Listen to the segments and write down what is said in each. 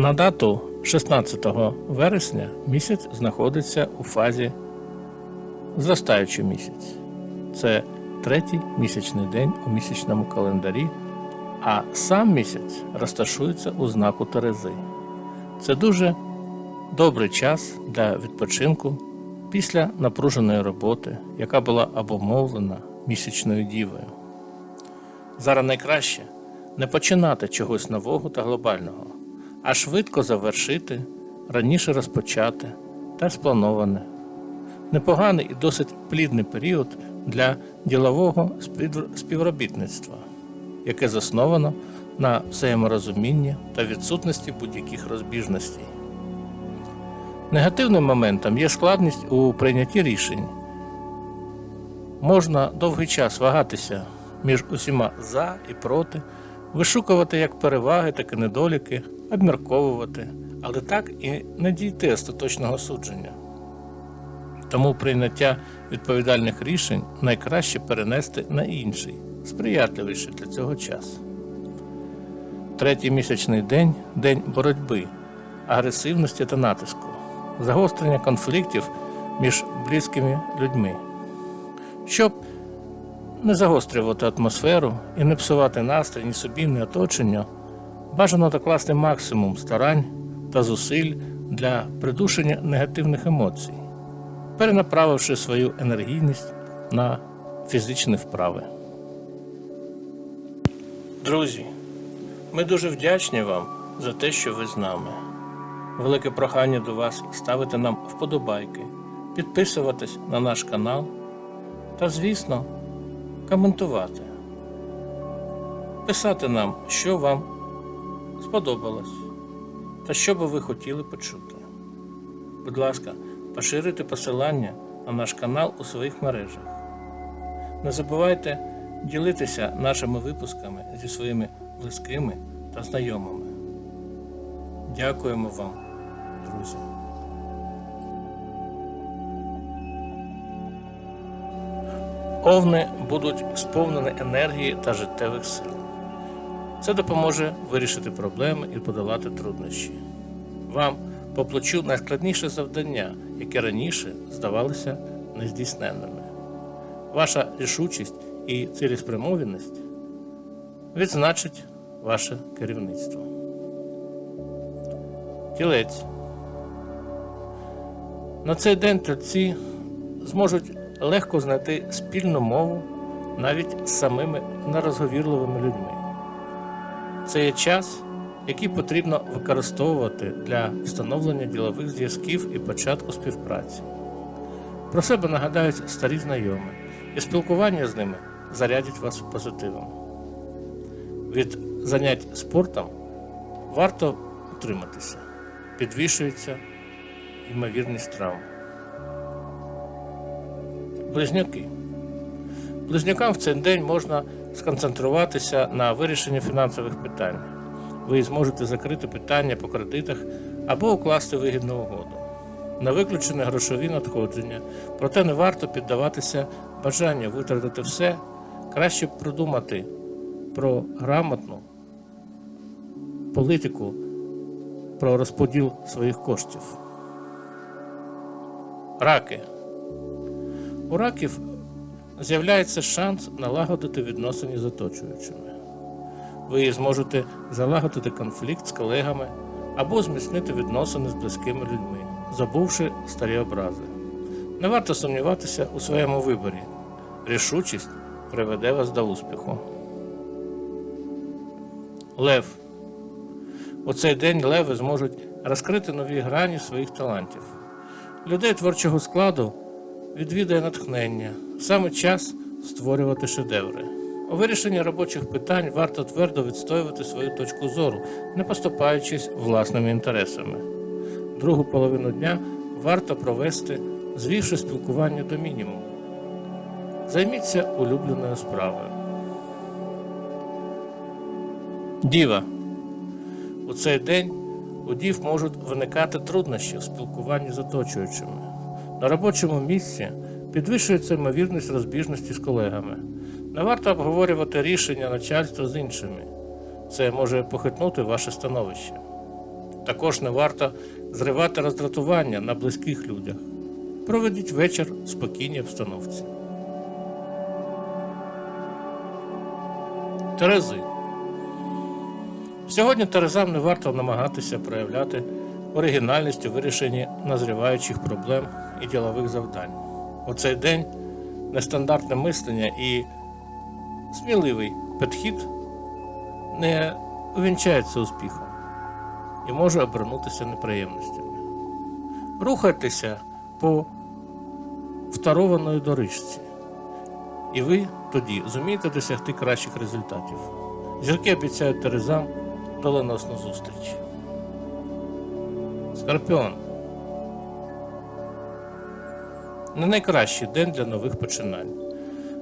На дату 16 вересня місяць знаходиться у фазі зростаючий місяць. Це третій місячний день у місячному календарі, а сам місяць розташується у знаку Терези. Це дуже добрий час для відпочинку після напруженої роботи, яка була обумовлена місячною дівою. Зараз найкраще не починати чогось нового та глобального, а швидко завершити, раніше розпочати та сплановане. Непоганий і досить плідний період для ділового співробітництва, яке засновано на взаєморозумінні та відсутності будь-яких розбіжностей. Негативним моментом є складність у прийнятті рішень. Можна довгий час вагатися між усіма за і проти, вишукувати як переваги, так і недоліки, обмірковувати, але так і не дійти остаточного судження. Тому прийняття відповідальних рішень найкраще перенести на інший, сприятливіший для цього час. Третій місячний день день боротьби, агресивності та натиску, загострення конфліктів між близькими людьми. Щоб не загострювати атмосферу і не псувати настрій ні собі, ні оточенню, бажано докласти максимум старань та зусиль для придушення негативних емоцій, перенаправивши свою енергійність на фізичні вправи. Друзі, ми дуже вдячні вам за те, що ви з нами. Велике прохання до вас ставити нам вподобайки, підписуватись на наш канал та, звісно, коментувати, писати нам, що вам сподобалось та що би ви хотіли почути. Будь ласка, поширюйте посилання на наш канал у своїх мережах. Не забувайте ділитися нашими випусками зі своїми близькими та знайомими. Дякуємо вам, друзі. Овни будуть сповнені енергії та життєвих сил. Це допоможе вирішити проблеми і подолати труднощі. Вам по плечу найскладніше завдання, яке раніше здавалося нездійсненними. Ваша рішучість і цілеспрямованість відзначить ваше керівництво. Тілець. На цей день тельці зможуть легко знайти спільну мову навіть з самими нерозговірливими людьми. Це є час, який потрібно використовувати для встановлення ділових зв'язків і початку співпраці. Про себе нагадають старі знайомі, і спілкування з ними зарядять вас позитивом. Від занять спортом варто утриматися, підвищується ймовірність травм. Близнюки. Близнюкам в цей день можна сконцентруватися на вирішенні фінансових питань. Ви зможете закрити питання по кредитах або укласти вигідну угоду. На виключені грошові надходження, проте не варто піддаватися бажанню витратити все, краще продумати про грамотну політику, про розподіл своїх коштів. Раки. У раків з'являється шанс налагодити відносини з оточуючими. Ви зможете залагодити конфлікт з колегами або зміцнити відносини з близькими людьми, забувши старі образи. Не варто сумніватися у своєму виборі. Рішучість приведе вас до успіху. Лев. У цей день леви зможуть розкрити нові грані своїх талантів. Людей творчого складу відвідає натхнення, саме час створювати шедеври. У вирішенні робочих питань варто твердо відстоювати свою точку зору, не поступаючись власними інтересами. Другу половину дня варто провести, звівши спілкування до мінімуму. Займіться улюбленою справою. Діва. У цей день у дів можуть виникати труднощі в спілкуванні з оточуючими. На робочому місці підвищується ймовірність розбіжності з колегами. Не варто обговорювати рішення начальства з іншими. Це може похитнути ваше становище. Також не варто зривати роздратування на близьких людях. Проведіть вечір в спокійній обстановці. Терези. Сьогодні Терезам не варто намагатися проявляти оригінальність у вирішенні назріваючих проблем і ділових завдань. У цей день нестандартне мислення і сміливий підхід не увінчається успіхом і може обернутися неприємностями. Рухайтеся по второваної доріжці, і ви тоді зумієте досягти кращих результатів. Зірки обіцяють Терезам доленосну зустріч. Скорпіон. Не найкращий день для нових починань.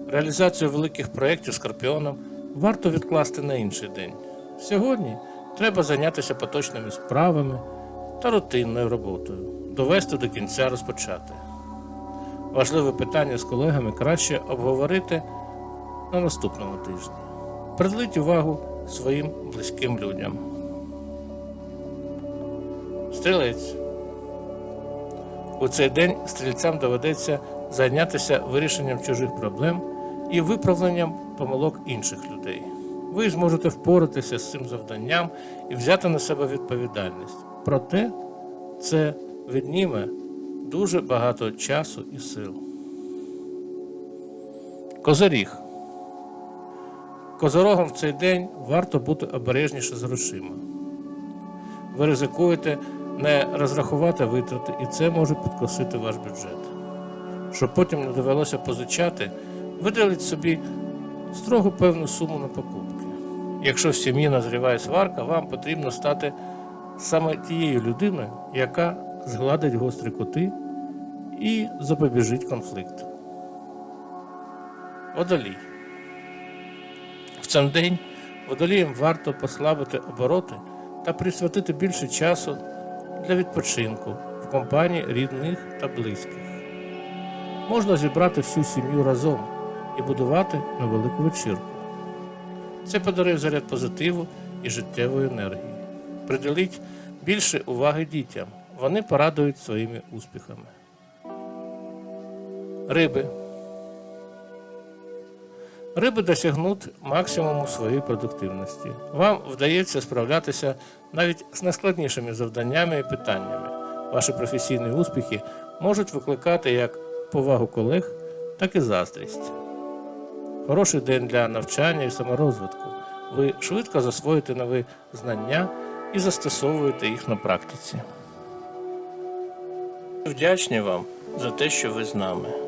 Реалізацію великих проєктів Скорпіоном варто відкласти на інший день. Сьогодні треба зайнятися поточними справами та рутинною роботою, довести до кінця розпочати. Важливе питання з колегами краще обговорити на наступному тижні. Приділіть увагу своїм близьким людям. Стрілець. У цей день стрільцям доведеться зайнятися вирішенням чужих проблем і виправленням помилок інших людей. Ви зможете впоратися з цим завданням і взяти на себе відповідальність. Проте це відніме дуже багато часу і сил. Козоріг. Козорогам в цей день варто бути обережніше з грошима. Ви ризикуєте не розрахувати витрати, і це може підкосити ваш бюджет. Щоб потім не довелося позичати, виділіть собі строго певну суму на покупки. Якщо в сім'ї назріває сварка, вам потрібно стати саме тією людиною, яка згладить гострі кути і запобіжить конфлікту. Водолій. В цей день водоліям варто послабити обороти та присвятити більше часу для відпочинку в компанії рідних та близьких. Можна зібрати всю сім'ю разом і будувати невелику вечірку. Це подарує заряд позитиву і життєвої енергії. Приділіть більше уваги дітям. Вони порадують своїми успіхами. Риби. Риби досягнуть максимуму своєї продуктивності. Вам вдається справлятися навіть з найскладнішими завданнями і питаннями. Ваші професійні успіхи можуть викликати як повагу колег, так і заздрість. Хороший день для навчання і саморозвитку. Ви швидко засвоїте нові знання і застосовуєте їх на практиці. Вдячні вам за те, що ви з нами.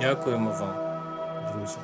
Дякуємо вам, друзі.